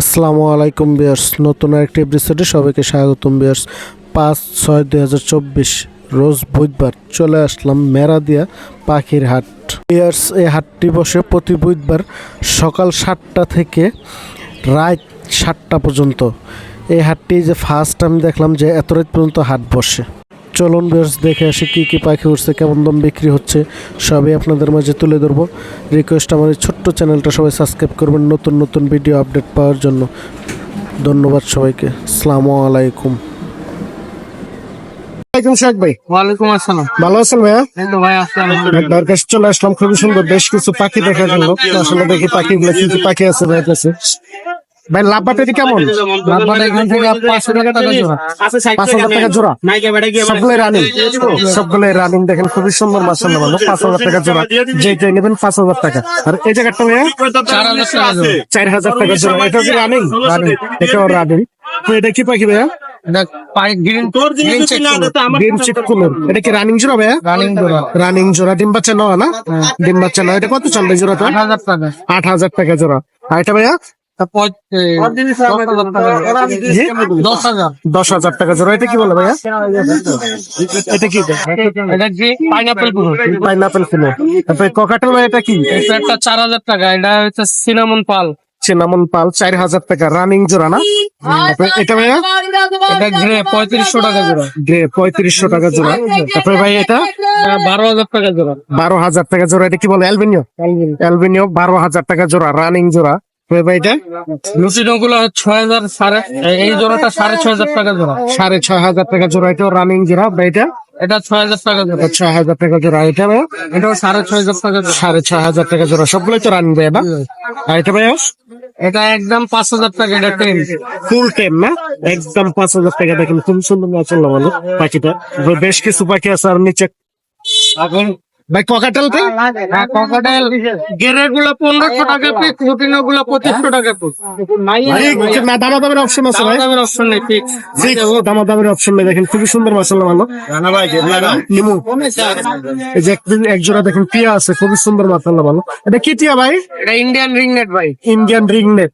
আসসালামু আলাইকুম বিয়ার্স, নতুন আরেকটি এপিসোডে সবাইকে স্বাগতম বিয়ার্স। পাঁচ ছয় দুই হাজার চব্বিশ, রোজ বুধবার চলে আসলাম মেরাদিয়া পাখির হাট। বিয়ার্স, এই হাটটি বসে প্রতি বুধবার সকাল সাতটা থেকে রাত সাতটা পর্যন্ত। এই হাটটি যে ফার্স্ট আমি দেখলাম যে এত রাত পর্যন্ত হাট বসে। চলুন বেশ দেখে আসি কী কী পাখি উঠছে কেমন দাম বিক্রি হচ্ছে সবই আপনাদের মাঝে তুলে ধরবো। রিকোয়েস্ট আমার এই ছোট্ট চ্যানেলটা সবাই সাবস্ক্রাইব করবেন নতুন নতুন ভিডিও আপডেট পাওয়ার জন্য। ধন্যবাদ সবাইকে আসসালামু আলাইকুম। ভাই। ভালো আছেন ভাইয়া? আপনার কাছে চলে আসলাম খুবই সুন্দর বেশ কিছু পাখি দেখার জন্য তো আসলে দেখি পাখিগুলো কি কি পাখি আছে ভাইয়ের কাছে। ভাই লাভবাটি কেমন? লাভবাটা এখান থেকে পাঁচশো টাকা টাকা জোড়া। পাঁচ হাজার টাকা জোড়া। সবগুলোই রানিং সবগুলোই রানিং দেখেন খুবই সুন্দর মাসাল্লাহ ভালো পাঁচ হাজার টাকা জোড়া। যেটাই নেবেন পাঁচ হাজার টাকা। আর এই জায়গাটা ভাইয়া চার হাজার টাকা জোড়া। টাকা জোড়া। এটা কি রানিং রানিং এটাও রানিং তো এটা কি পাখি ভাইয়া? এটা কি রানিং জোড়া ভাইয়া? রানিং জোড়া। রানিং জোড়া। ডিম বাচ্চা নয় না? ডিম বাচ্চা নয় এটা কত চলবে জোড়াটা? আট হাজার টাকা। আট হাজার টাকা জোড়া। আর এটা ভাইয়া? দশ হাজার টাকা জি? দশ হাজার। দশ হাজার টাকা জোড়া এটা কি বলে ভাইয়া? এটা কি? পাইনাপেল পাইনাপেল কিলো তারপরে ককাটেল এটা কি? এটা চার হাজার টাকা এটা হচ্ছে সিনামন পাল। চিনামন পাল চার হাজার টাকা রানিং জোড়া না? এটা ভাইয়া? এটা গ্রে পঁয়ত্রিশশো টাকা জোড়া। গ্রে পঁয়ত্রিশশো টাকা জোড়া। তারপরে ভাই এটা? বারো হাজার টাকা জোড়া। বারো হাজার টাকা জোড়া এটা কি বলে? অ্যালবিনিও অ্যালবিনিও বারো হাজার টাকা জোড়া রানিং জোড়া। এটা? ছয় হাজার সাড়ে এই- জোড়াটা সাড়ে ছয় হাজার টাকা জোড়া। সাড়ে ছয় হাজার টাকা জোড়া রানিং জোড়া ভাই এটা? এটা ছয় হাজার টাকা জোড়া। ছয় হাজার টাকা জোড়া এটা এটাও সাড়ে ছয় হাজার টাকা সাড়ে ছয় হাজার টাকা জোড়া সবগুলোই তো রানিং আর এটা এটা একদম পাঁচ হাজার টাকা এটা ফুল টাইম না? একদম পাঁচ হাজার টাকা দেখেন খুব সুন্দর পাখিটা। বেশ কিছু পাখি আছে আর নিচে ভাই ককাটালতে ককাটেল গেরেরগুলো পনেরোশো টাকা পিস রুটিনো গুলো পঁচিশশো টাকা পিস না দামা দামের অপশন আছে ভাই? দামের অপশন নেই ফিক্স দামা দামের অপশন নেই দেখেন খুবই সুন্দর মাছাল ভালো নিমু। এই যে এক- জোড়া দেখেন টিয়া আছে খুবই সুন্দর মাছাল ভালো এটা কি টিয়া ভাই? এটা ইন্ডিয়ান রিং নেট ভাই। ইন্ডিয়ান রিং নেট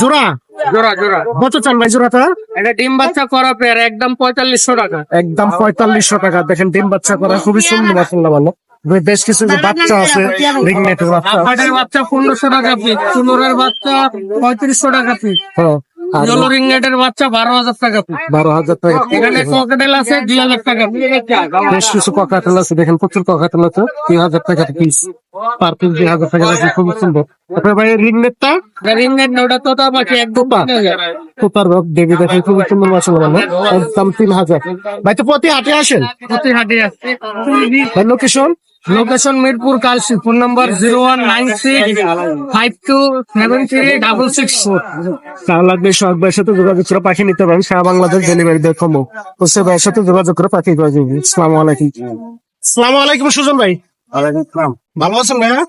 জোড়া? জোড়া জোড়া। কত চান ভাই জোড়াটা? এটা ডিম বাচ্চা করা পেয়ার একদম পঁয়তাল্লিশশো টাকা। একদম পঁয়তাল্লিশশো টাকা। দেখেন ডিম বাচ্চা করা খুবই সুন্দর মাছাল ভালো বেশ কিছু বাচ্চা আছে রিং নেটের বাচ্চা। আপাটের বাচ্চা পনেরোশো টাকা পিস চুনোরের বাচ্চা পঁয়ত্রিশশো টাকা পিস হ্যাঁ আর রিং নেটের বাচ্চা বারো হাজার টাকা পিস বারো হাজার টাকা এখানে ককেটেল আছে দুই হাজার টাকা বেশ কিছু ককাটেল আছে দেখেন প্রচুর ককাটেল আছে দুই হাজার টাকা পিস পার পিস দুই হাজার টাকা খুবই সুন্দর। তারপরে ভাই। সুপার রক দেবী দেখেন খুবই সুন্দর মাছ একদম তিন হাজার। ভাই তো প্রতি হাটে আসেন? প্রতি হাটে ভাই location location Mirpur Kalshi phone number zero one nine six five two seven three double six four কার লাগবে সোহাগ ভাইয়ের সাথে যোগাযোগ করে পাখি নিতে পারেন। সারা বাংলাদেশ ডেলিভারি দিয়ে কমো সে ভাইয়ের সাথে যোগাযোগ করে পাখি করে দিবি সালাম আলাইকুম। সালাম আলাইকুম সুজন ভাই। ভালো আছেন ভাইয়া?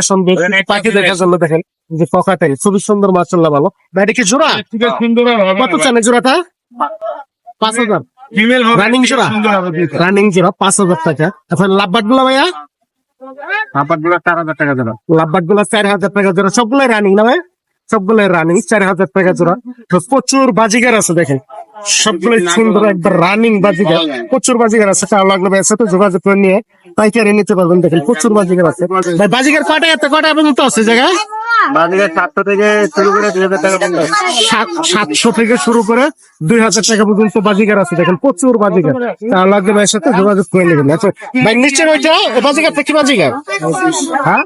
আসুন দেখেন, পাখি দেখার জন্য দেখেন যে ককাটাই খুবই সুন্দর মাছাল্লাহ ভালো। ভাই কি জোড়া? কত চান জোড়াটা? পাঁচ হাজার। রানিং জোড়া রানিং জোড়া পাঁচ হাজার টাকা। এখন লাভবাটগুলো ভাইয়া? লাভবাটগুলো চার হাজার টাকা জোড়া। সবগুলাই রানিং না ভাই সবগুলাই রানিং চার হাজার টাকা জোড়া। প্রচুর বাজিগার আছে দেখেন। সবগুলোই সুন্দর একবার রানিং বাজিগার। প্রচুর বাজিগার আছে লাগলে ভাইয়ের সাথে যোগাযোগ করে নিয়ে পাইকারি নিতে পারবেন দেখেন। প্রচুর বাজিগার আছে। ভাই বাজিগার কটা এত কটা পর্যন্ত আছে জায়গায়? সাত- সাতশো থেকে শুরু করে দুই হাজার টাকা পর্যন্ত বাজিগার আছে। দেখেন প্রচুর বাজিগার তার লাগবে ভাইয়ের সাথে যোগাযোগ করে নেবেন। আচ্ছা ভাই নিশ্চয় ওইটা এ বাজিগারটা কি বাজিগার হ্যাঁ?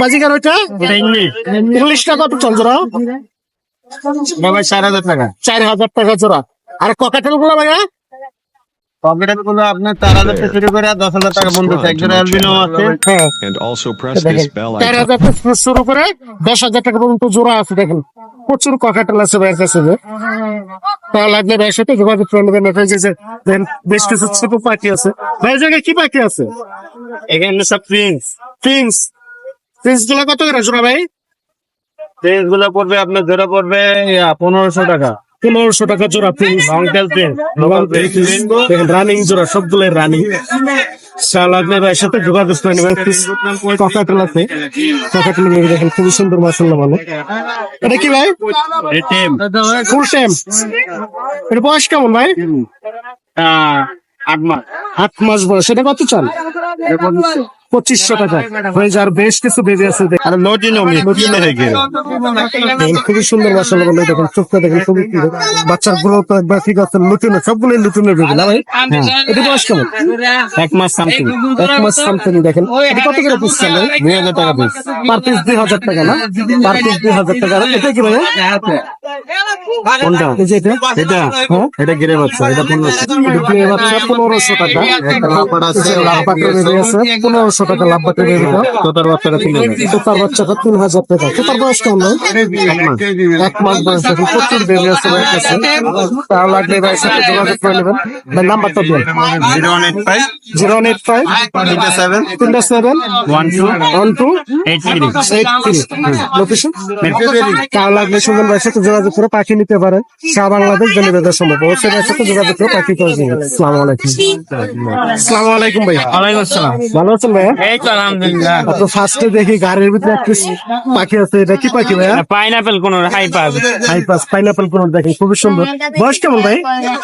বাজিগার ওইটা? ইংলিশটা কত চন্দ্রা? চার হাজার টাকা। চার হাজার টাকা জোড়া। আর ককাটেলগুলো ভাইয়া? গুলো আপনার চার হাজার থেকে শুরু করে দশ হাজার টাকা একজন অ্যালবিনো আছে. হাজার থেকে শুরু করে দশ হাজার টাকা পর্যন্ত জোড়া আছে দেখেন। প্রচুর ককাটেল আছে ভাইয়ের কাছে তার লাগলে ভাইয়ের সাথে যোগাযোগ করে নেবেন যে যে- বেশ কিছু ছোট পাখি আছে। ভাইয়ের জায়গায় কি পাখি আছে? এখানে সব প্রিন্স প্রিন্স প্রিন্সগুলো কত করে জোড়া ভাই? প্রিন্সগুলো পড়বে আপনার জোড়া পড়বে পনেরোশো টাকা। পনেরোশো টাকা জোড়া প্রিন্স দেখেন রানিং জোড়া সবগুলো রানিং চা লাগলে ভাইয়ের সাথে যোগাযোগ করে নেবেন। ককাটেল আছে। ককাটেল বেবি দেখেন খুবই সুন্দর মাসাল্লাহ ভালো। এটা কি ভাই? ফুল টাইম এটা বয়স কেমন ভাই? আট মাস। আট মাস বয়স। এটা কত চান? পঁচিশশো টাকা হয়ে যার বেশ কিছু বেবি আছে হয়ে খুবই সুন্দর মাসাল্লাহ বলে দেখেন চোখটা দেখেন খুবই। বাচ্চার গ্রোথ একবার ঠিক আছে নতুন সবগুলোই নতুনের বেবি না ভাই? এটা বয়স কেমন? এক মাস সামথিং এক মাস সামথিং দেখেন। এটা কত করে পিস চলে দুই হাজার টাকা পিস পার পিস দুই হাজার টাকা না? পার পিস দুই হাজার টাকা। এটা কি ভাই? কোনটা? এটা? এটা? গিরে বাচ্চা এটা পনেরোশো। এটা বাচ্চা পনেরোশো টাকা। একটা লাপাড়া আছে লাভ বেবি আছে পনেরোশো টাকা লাভ বাটের বেবিটা তোতার বাচ্চাটা তিন হাজার তোতার বাচ্চাটা তিন হাজার টাকা। তোতার বয়স কেমন ভাই? এক মাস। বয়স দেখুন প্রচুর বেবি আছে তার লাগলে ভাইয়ের সাথে যোগাযোগ করে নেবেন। ভাই নাম্বারটা দিন। Zero one eight five. Zero one eight five. তিনটা সেভেন তিনটা seven one two. One two. Eight three. Eight three. Location? তার লাগলে সুন্দর ভাইয়ের সাথে যোগাযোগ করে পাখি নিতে পারে। সারা বাংলাদেশ ডেলিভারি সম্ভব। অবশ্যই ভাইয়ের সাথে যোগাযোগ করে পাখি করে দিন আসসালামু আলাইকুম। আসসালামু আলাইকুম ভাই। ওয়ালাইকুম আসসালাম। ভালো আছেন ভাইয়া? এই তো আলহামদুলিল্লাহ। তো ফার্স্টে দেখি গাড়ির ভিতরে একটা পাখি আছে। এটা কি পাখি ভাইয়া? Pineapple conure high pass. High pass pineapple conure দেখেন খুবই সুন্দর। বয়স কেমন ভাই?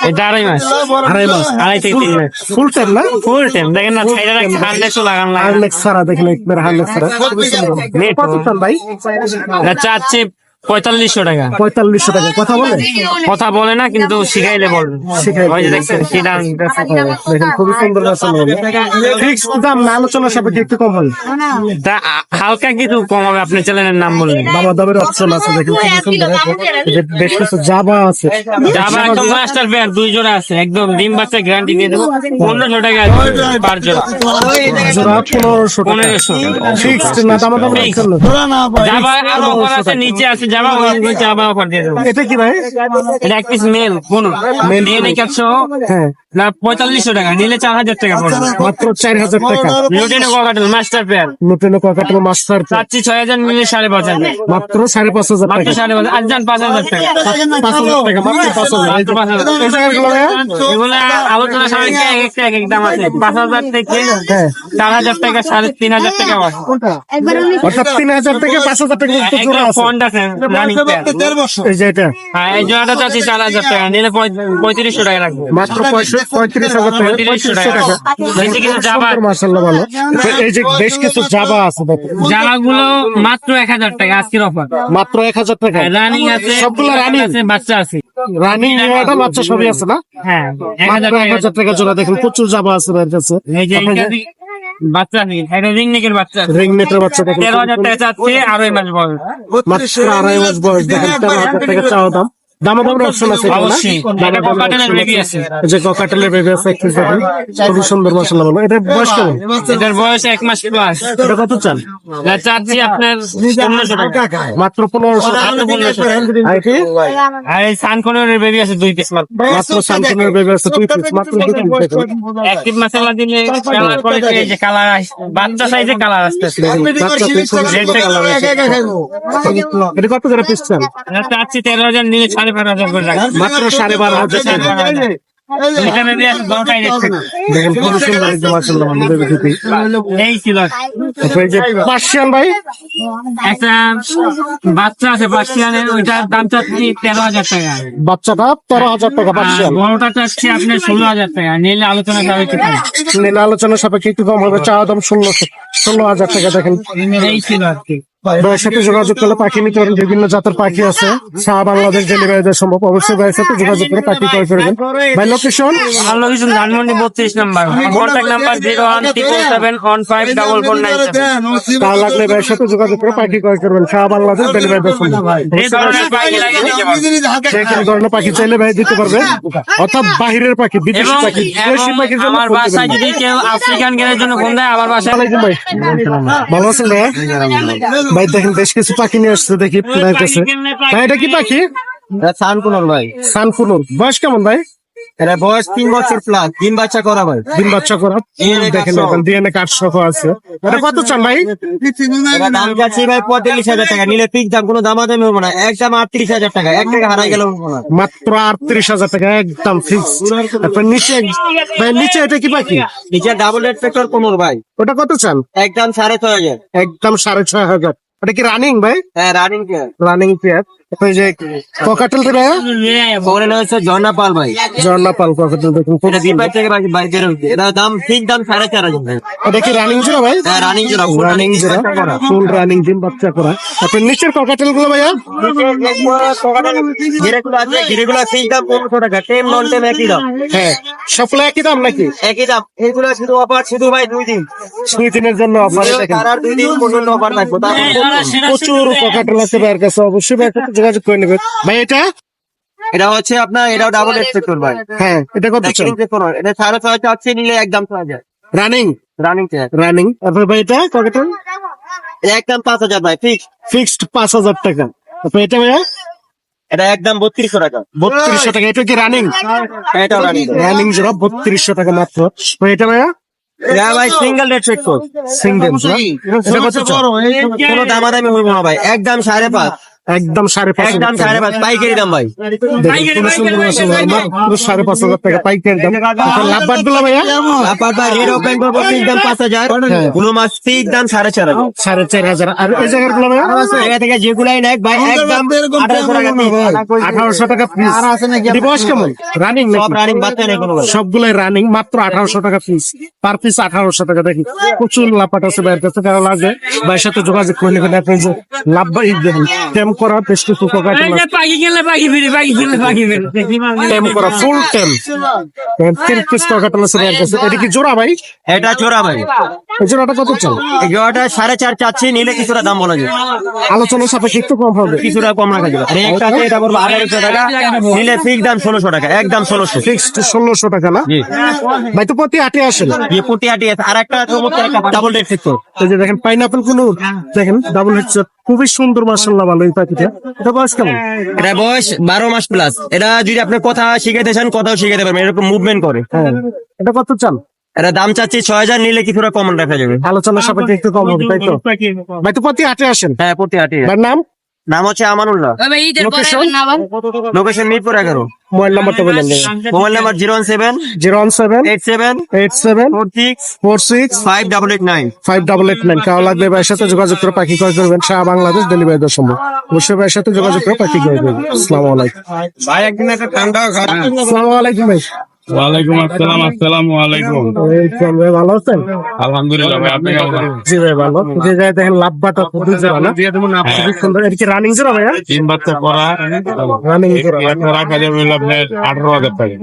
এটা আড়াই মাস। আড়াই মাস। আড়াই থেকে তিন মাস। ফুল টাইম না? ফুল টাইম দেখেন না সাইডে হান্ড্রেডশো লাগান লাগে হারলেক্স সারা দেখেন একবার হারলেক্স সারা খুবই সুন্দর নেট। কত ভাই চাচ্ছে পঁয়তাল্লিশশো টাকা। পঁয়তাল্লিশশো টাকা। কথা বলে? কথা বলে না কিন্তু শিখাইলে বলবে। শিখাইলে। ওই যে দেখছেন দেখেন খুবই সুন্দর ফিক্স দাম না আলোচনা সাপেক্ষে একটু কম হবে। তা হালকা কিছু কম হবে আপনি চ্যানেলের নাম বললেন দামের অপশন আছে দেখেন খুবই সুন্দর। বেশ কিছু জাবা আছে। যাবা একদম মাস্টার পেয়ার দুই জোড়া আছে একদম ডিম বাচ্চা গ্যারান্টি দিয়ে দেবো। পনেরোশো টাকা পার জোড়া। জোড়া পনেরোশো পনেরোশো ফিক্সড না দামা আরও আছে নিচে আছে যাবা ওই আবার অফার দিয়ে দেবো এটা কি ভাই? এটা এক পিস মেল কোন ডিএনএ ক্যাপসো হ্যাঁ। না পঁয়তাল্লিশশো টাকা নিলে চার হাজার টাকা পড়বে। মাত্র চার হাজার টাকা। লুটেনে ককাটেল মাস্টার পেয়ার নতুন কাকাটো মাস্টার চাচ্ছি ছয় হাজার নিলে সাড়ে পাঁচ হাজার। মাত্র সাড়ে পাঁচ হাজার মাত্র সাড়ে পাঁচ আজ যান পাঁচ হাজার টাকা। পাঁচ হাজার টাকা। মাত্র পাঁচ হাজার। পাঁচ হাজার এই আলোচনা সাপেক্ষে এক একটা এক এক দাম আছে। পাঁচ হাজার থেকে হ্যাঁ। চার হাজার টাকা সাড়ে তিন হাজার টাকা আছে অর্থাৎ তিন হাজার থেকে পাঁচ হাজার টাকা জোড়া আছে। হ্যাঁ পঁয়ত্রিশশো টাকা লাগবে। মাত্র পঁয়ত্রিশ ভালো। এই যে বেশ কিছু জাবা আছে মাত্র এক হাজার টাকা আজকের অফার মাত্র এক হাজার টাকা। রানিং আছে সবগুলো রানিং আছে বাচ্চা আছে। রানিং এটা বাচ্চা সবই আছে না? হ্যাঁ এক হাজার টাকা জোড়া। দেখুন প্রচুর জাবা আছে কাছে। বাচ্চা আছে এটা রিং নেকের বাচ্চা রিং নেটের বাচ্চা দেখুন তেরো হাজার টাকা চাচ্ছে আড়াই মাস বয়স। মাত্র আড়াই মাস বয়স দেখেন তেরো হাজার টাকা চাওয়া দাম। অপশন আছে যে ককাটেলের বেবি আছে একটু দেখুন খুবই সুন্দর মশলা বলো। এটা বয়স কেমন? এটার বয়স এক মাস প্লাস এটা কত চান? চাচ্ছি আপনার মাত্র পনেরোশো আর এই সানকনের বেবি আছে দুই পিস মাত্র। মাত্র সামসুনের বেবি আছে দুই পিস মাত্র দুই পিস অ্যাক্টিভ মশলা দিলে কালার করে এই যে কালার বাচ্চা সাইজে কালার আসতেছে। এটা কত করে পিস চান? চাচ্ছি তেরো হাজার নিলে সাড়ে বারো হাজার করে রাখছি। মাত্র সাড়ে বারো হাজার টাকা। এটা বেবি আছে দশটাই দেখছে দেখেন খুব সুন্দর একদম মাসাল্লাহ আমাদের বেবি এই ছিল। পার্সিয়ান ভাই। একটা বাচ্চা আছে পার্সিয়ানের ওইটার দাম চাচ্ছি তেরো হাজার টাকা। বাচ্চাটা তেরো হাজার টাকা আর পার্সিয়ান বড়টা চাচ্ছি আপনার ষোলো হাজার টাকা। নিলে আলোচনা যাবে নিলে আলোচনা সাপেক্ষে একটু কম হবে চাওয়া দাম ষোলো ষোলো হাজার টাকা দেখেন। এই ছিল আর কি। ভাইয়ের সাথে যোগাযোগ করলে পাখি নিতে পারেন বিভিন্ন জাতের পাখি আছে। সারা বাংলাদেশ ডেলিভারি দেওয়া সম্ভব। অবশ্যই ভাইয়ের সাথে যোগাযোগ করে পাখি ক্রয় করবেন। ভাই লোকেশন আমার লোকেশন ধানমন্ডি বত্রিশ number. Contact number zero one triple seven one five double four nine তা লাগলে ভাইয়ের সাথে যোগাযোগ করে পাখি ক্রয় করবেন। সারা বাংলাদেশ ডেলিভারি দেওয়া সম্ভব। ধরনের পাখি চাইলে ভাই দিতে পারবে? অর্থাৎ বাহিরের পাখি বিদেশি পাখি দেশি এবং আমার বাসায় যদি কেউ আফ্রিকান গেলের জন্য ফোন দেয় আমার বাসায় ভালো আছেন ভাইয়া? ভাই দেখেন বেশ কিছু পাখি নিয়ে আসছে দেখি আপনার কাছে ভাই এটা কি পাখি? সাউন্ড কোন ভাই। সানকুনুর। বয়স কেমন ভাই? এটা বয়স তিন বছর প্লাস তিন বাচ্চা করা ভাই দিন বাচ্চা করা। দেখেন সহ। ডিএনএ কার্ড সহ আছে। এটা কত চান ভাই? দাম যাচ্ছে ভাই পঁয়তাল্লিশ হাজার টাকা। নিলে ফিক্স দাম কোনো দামাদামি হবে না। একদম আটত্রিশ হাজার টাকা। এক টাকা হারাই গেল মাত্র আটত্রিশ হাজার টাকা একদম ফিক্স তারপর নিচে ভাই নিচে এটা কি পাখি নিচে ডাবল রেড ফ্যাক্টর পনেরো ভাই। ওটা কত চান? একদম সাড়ে ছয় হাজার। একদম সাড়ে ছয় হাজার। ওটা কি রানিং ভাই? হ্যাঁ রানিং পেয়ার রানিং পেয়ার ওই যে ককাটেল ভাই ওখানে না হচ্ছে ঝর্ণা পাল ভাই। ঝর্ণা পাল ককাটেল দেখুন। এটা দিন থেকে বাকি বাইরে এটা দাম ঠিক দাম সাড়ে চার হাজার ভাই। এটা কি রানিং ভাই? হ্যাঁ রানিং রানিং ফুল রানিং বাচ্চা করা। তারপর নিচের ককাটেলগুলো ভাইয়া আছে সেই দাম পনেরোশো টাকা। টেম নন টেম একই দাম। হ্যাঁ সবগুলো একই দাম নাকি? একই দাম। এইগুলো শুধু অফার শুধু ভাই দুই দিন। দুই দিনের জন্য অফার তার আর দুই দিন পর্যন্ত অফার থাকব প্রচুর ককাটেল আছে ভাইয়ের কাছে। অবশ্যই যোগাযোগ করে নেবেন ভাই এটা? এটা হচ্ছে আপনার এটাও ডাবল এক্সপেক্টর ভাই। হ্যাঁ এটা কত চান এটা সাড়ে ছয় চাচ্ছে নিলে একদম ছয় হাজার রানিং রানিং রানিং তারপর ভাই এটা? ককাটেল একদম পাঁচ হাজার ভাই ফিক্স ফিক্সড পাঁচ হাজার টাকা। তারপর এটা ভাইয়া? এটা একদম বত্রিশশো টাকা। বত্রিশশো টাকা। এটা কি রানিং এটাও রানিং রানিং জোড়া বত্রিশশো টাকা মাত্র। এটা ভাইয়া? এটা ভাই সিঙ্গেল রেট চেক কর সিঙ্গেল এটা কত চান? কোনো দামাদামি হইব না ভাই। একদম সাড়ে পাঁচ। একদম সাড়ে পাঁচ একদম সাড়ে পাঁচ পাইকারি দাম ভাই। সাড়ে হাজার টাকা পাইকারি দাম। গুলো ভাইয়া? রেড ওপেন করব দাম পাঁচ হাজার। কোনো মাছ ফিক্স দাম সাড়ে চার হাজার। সাড়ে চার হাজার। আর এই জায়গারগুলো ভাইয়া? জায়গা থেকে যেগুলাই নেক ভাই একদম আঠারোশো টাকা। পিস কেমন? রানিং সব রানিং বাচ্চা নেই কোনো সবগুলাই রানিং মাত্র আঠারোশো টাকা পিস পার পিস আঠারোশো টাকা দেখি। প্রচুর লাপাট আছে বাইরের কাছে কারও লাগবে। ভাইয়ের সাথে যোগাযোগ করে নেবেন। আপনি যে লাভ দেখেন করা গেলে ফিরে গেলে করা ফুল জোড়া ভাই এটা জোড়া ভাই এই জোড়াটা কত এই জোড়াটা সাড়ে চার চাচ্ছি নিলে কিছুটা দাম বলা যায় আলোচনা কম হবে কিছুটা কম রাখা যাবে? একটা আছে এটা টাকা। নিলে ফিক্স দাম ষোলোশো টাকা একদম ষোলোশো। ফিক্সড ষোলোশো টাকা না? ভাই তো প্রতি আটে আসে যে প্রতি আটে আছে আর একটা ডাবল রেট ফিক্স দেখেন পাইনাপেল দেখেন ডাবল হেড খুবই সুন্দর মার্শাল্লাহ ভালো পাখিটা এটা বয়স কেমন? এটা বয়স বারো মাস প্লাস এটা যদি আপনি কথা শিখাইতে চান কথাও শিখাইতে পারবেন এরকম মুভমেন্ট করে। হ্যাঁ। এটা কত চান? এটা দাম চাচ্ছি ছয় হাজার নিলে কিছুটা কমন রাখা যাবে। আলোচনা সাপেক্ষে একটু কম হবে তাই তো? ভাই তো প্রতি আটে আসেন। হ্যাঁ প্রতি আটি নাম? নাম হচ্ছে আমানুল্লাহ। লোকেশন লোকেশন মিরপুর এগারো। মোবাইল নাম্বারটা বলেন mobile number zero one seven zero one seven eight seven eight seven four six four six five double eight nine. Five double eight nine. কারও লাগবে ভাইয়ের সাথে যোগাযোগ করে পাখি ক্রয় করবেন। সারা বাংলাদেশ ডেলিভারি দেওয়ার সম্ভব। অবশ্যই ভাইয়ের সাথে যোগাযোগ করে পাখি ক্রয় করবেন। আসসালামু আলাইকুম। ভাই একদিন একটা ঠান্ডা আসসালামু আলাইকুম ভাই। ওয়ালাইকুম আসসালাম আসসালামু আলাইকুম। ভাই ভালো আছেন? আলহামদুলিল্লাহ ভাই আপনি কেমন? জি ভাই ভালো। যে জায়গায় দেখেন লাভবাটা খুবই জোড়া না? খুবই সুন্দর। এটা কি রানিং জোড়া ভাইয়া? তিন বাচ্চা করা। রানিং জোড়া একটা রাখা যাবে হলো আপনার আঠারো হাজার টাকা।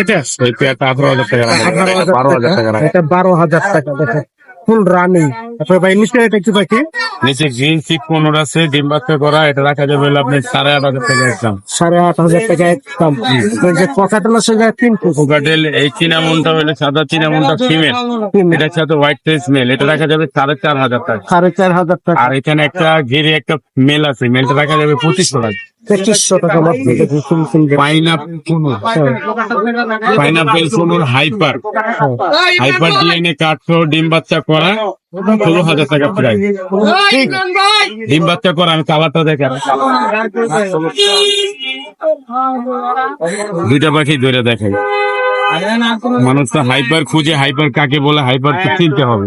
এটা? এই আঠারো হাজার টাকা হাজার টাকা। এটা বারো হাজার টাকা দেখেন। ফুল রানিং তারপরে ভাই নিচে এটা কি পাখি? নিচে গ্রিন কোনোর আছে ডিম বাচ্চা করা এটা রাখা যাবে হলো আপনার সাড়ে আট হাজার টাকা একদম। সাড়ে আট হাজার টাকা একদম। যে কথাটা সঙ্গে তিন কোকাটেল এই চিনামনটা হলো সাদা চিনামনটা ফিমেল এটার সাথে হোয়াইট ফেস মেল এটা রাখা যাবে সাড়ে চার হাজার টাকা। সাড়ে চার হাজার টাকা। আর এখানে একটা ঘিরে একটা মেল আছে। মেলটা রাখা যাবে পঁচিশশো টাকা পঁচিশশো টাকা মাত্র। পাইনাপেল কোনোর হাইপার। হাইপার ডিএনএ ডিম বাচ্চা করা ষোলো হাজার টাকা প্রায় ডিম বাচ্চা করা আমি কালারটা দেখে। দুইটা পাখি ধরে দেখাই। মানুষ তো হাইপার খুঁজে হাইপার কাকে বলে হাইপার তো চিনতে হবে।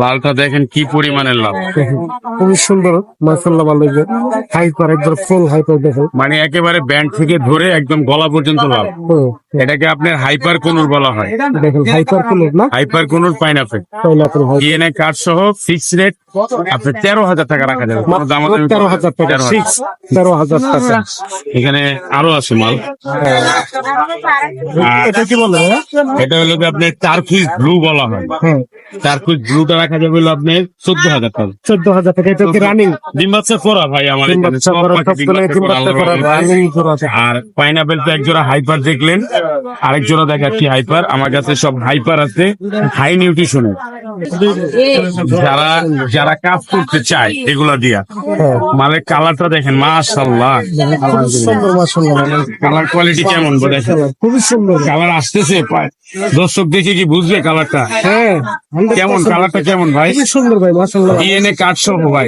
লালটা দেখেন কি পরিমাণের লাল। খুবই সুন্দর মাসাল্লাহ ভালো যে হাইপার একবার ফুল হাইপার দেখেন। মানে একেবারে ব্যান্ড থেকে ধরে একদম গলা পর্যন্ত লাল। এটাকে আপনার হাইপার কোনুর বলা হয়। দেখেন হাইপার ফুলের না? Hyper conure pineapple DNA card সহ ফিক্স রেট আপনার তেরো হাজার টাকা রাখা যাবে। কোনো দামাদামি তেরো হাজার টাকা। 13,000 তেরো হাজার টাকা। এখানে আরও আছে মাল। এটা কি বলে? হ্যাঁ? এটা হলো যে আপনার টার্কুইজ ব্লু বলা হয়। হ্যাঁ টার্কুইজ ব্লুটা রাখা যাবে হলো আপনার চোদ্দ হাজার টাকা। চোদ্দ হাজার টাকা এটা কি রানিং ডিম বাচ্চা করা ভাই আমার আর পাইনাপেল তো এক জোড়া হাইপার দেখলেন আরেক জোড়া দেখাচ্ছি হাইপার আমার কাছে সব হাইপার আছে হাই নিউট্রিশনের যারা যারা কাজ করতে চায় এগুলা দিয়া। মালের কালারটা দেখেন মাশাল্লাহ কালার কোয়ালিটি কেমন দেখেন? খুবই সুন্দর। কালার আসতেছে দর্শক দেখে কি বুঝবে কালারটা হ্যাঁ কেমন কালারটা কেমন ভাই? সুন্দর ভাই মাশাআল্লাহ। ডিএনএ কার্ড সহ ভাই।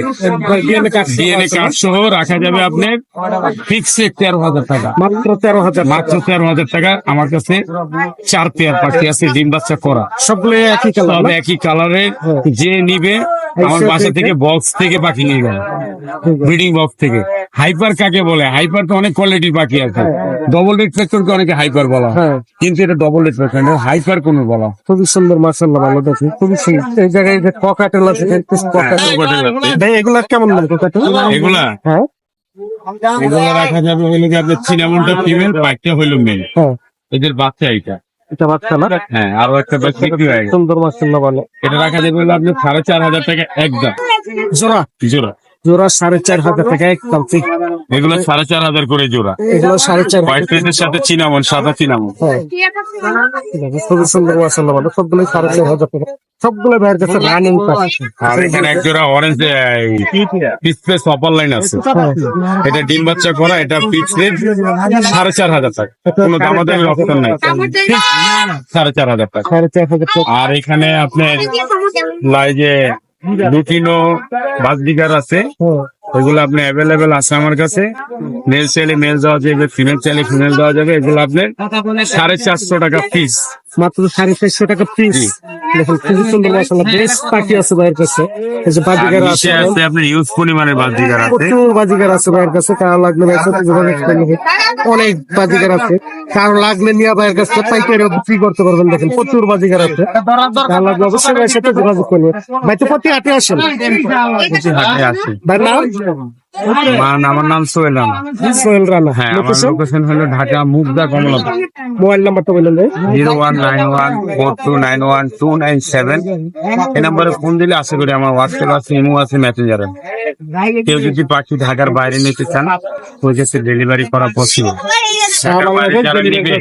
ডিএনএ কার্ড ডিএনএ কার্ড সহ রাখা যাবে আপনার ফিক্সে তেরো হাজার টাকা। মাত্র তেরো হাজার মাত্র তেরো হাজার টাকা। আমার কাছে চার পেয়ার পাখি আছে ডিম বাচ্চা করা। সবগুলো একই কালার একই কালারের যে নিবে আমার বাসা থেকে বক্স থেকে পাখি নিয়ে গেল ব্রিডিং বক্স থেকে। হাইপার কাকে বলে? হাইপার তো অনেক কোয়ালিটির পাখি আছে। ডবল রেড ফ্যাক্টরকে অনেকে হাইপার বলা হয়। হ্যাঁ। কিন্তু এটা ডবল রেড ফ্যাক্টর হাইপার কোন বলা খুবই সুন্দর মাশাআল্লাহ ভালো দেখি খুবই সুন্দর। এই জায়গায় যে ককাটেল আছে ভাই এগুলা কেমন লাগে ককাটেল এগুলা? হ্যাঁ। এগুলা রাখা যাবে হইল যে আপনার চিনামনটা ফিমেল পাইকটা হইল মেল হ্যাঁ। এদের বাচ্চা এটা এটা বাচ্চা না? হ্যাঁ আরও একটা বাচ্চা বিক্রি হয়ে সুন্দর মাছ বলে এটা রাখা যাবে হলো আপনার সাড়ে চার হাজার টাকা একদম। জোড়া। জোড়া। জোড়া সাড়ে চার হাজার টাকা একদম ঠিক এগুলো সাড়ে চার হাজার করে জোড়া। এগুলো সাড়ে চার হোয়াইট সাথে চিনামন সাদা চিনামন। হ্যাঁ। খুবই সুন্দর মাশাআল্লাহ ভালো সবগুলো সাড়ে চার হাজার টাকা। সবগুলো ভাইয়ের কাছে রানিং আর এখানে এক জোড়া অরেঞ্জ পিসপেস অপার লাইন আছে। এটা ডিম বাচ্চা করা এটা পিক্স রেট সাড়ে চার হাজার টাকা। কোনো দামাদামি অপশন নাই। সাড়ে চার হাজার টাকা। সাড়ে চার হাজার টাকা। আর এখানে আপনার লাই যে লুটিনো বাসডিগার আছে। এগুলো আপনি অ্যাভেলেবেল আছে আমার কাছে। মেল চাইলে মেল দেওয়া যাবে ফিমেল চাইলে ফিমেল দেওয়া যাবে। এগুলো আপনার সাড়ে চারশো টাকা পিস মাত্র সাড়ে চারশো টাকা পিস দেখুন খুবই সুন্দর মাসাল্লাহ বেশ পাখি আছে ভাইয়ের কাছে। এই যে বাজিগার আছে আপনার ইউজ পরিমাণের বাসদিগার আছে। প্রচুর বাজিগার আছে ভাইয়ের কাছে কারও লাগলে ভাইয়ের সাথে যোগাযোগ করলে অনেক বাজিগার আছে। কারও লাগলে নিয়ে ভাইয়ের কাছে পাইকারি বিক্রি করতে পারবেন দেখেন প্রচুর বাজিগার আছে। কারও লাগলে অবশ্যই ভাইয়ের সাথে যোগাযোগ করবে ভাই তো প্রতি হাটে আসেন? আছে ভাই নাম? আমার নাম সোহেল রানা। সোহেল রানা। হ্যাঁ আমার লোকেশন লোকেশন হলো ঢাকা মুগদা কমলাপুর। মোবাইল নাম্বারটা বলুন zero one nine one four two nine one two nine seven. এই নাম্বারে ফোন দিলে আশা করি আমার হোয়াটসঅ্যাপ আছে ইমো আছে মেসেঞ্জার কেউ যদি পাখি ঢাকার বাইরে নিতে চান ওই কাছে ডেলিভারি করা পসিবল ঢাকার বাইরে যারা নিবে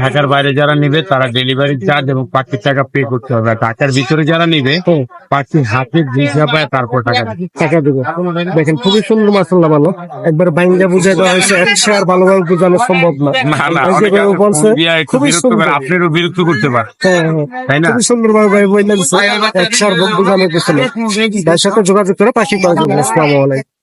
ঢাকার বাইরে যারা নিবে তারা ডেলিভারি চার্জ এবং পাখির টাকা পে করতে হবে। আর ঢাকার ভিতরে যারা নিবে হ্যাঁ। পাখি হাতে দিশা পায় তারপর টাকা টাকা দেবো। দেখেন খুবই সুন্দর মাসাল্লাহ ভালো। একবার বাইঙ্গা বুঝাই দেওয়া হয়েছে একশো আর ভালোভাবে বোঝানো সম্ভব না। খুবই সুন্দর। আপনারও বিরক্ত করতে পারে। হ্যাঁ, হ্যাঁ। তাই না? খুবই সুন্দর ভাবে ভাই বললেন একশো আর বোঝানোর পেছনে তার সাথে যোগাযোগ করে পাখি পাওয়া যাবে। আসসালামু আলাইকুম।